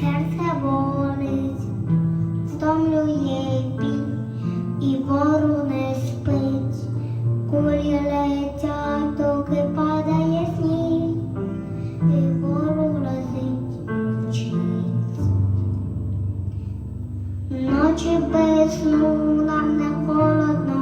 серце болить, стомлює біль, і вору не спить, кулі летять, доки падає сніг, і вору лазить вчиться. Ночі без сну нам не холодно,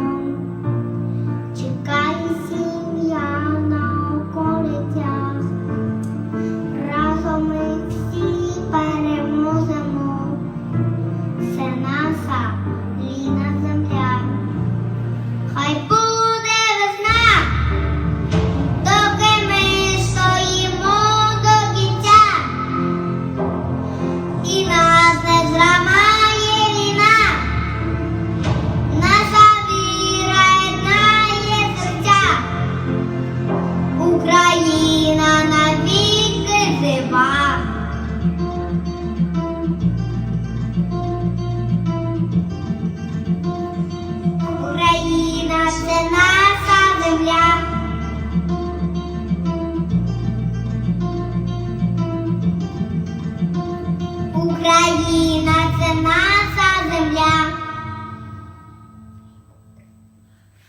Україна це наша земля.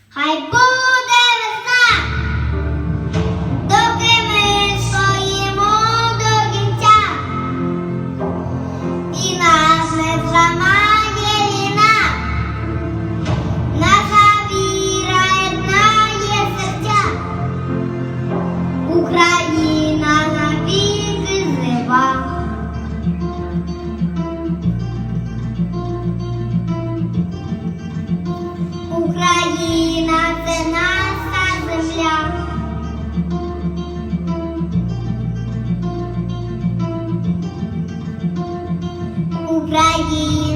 Хай буде Україна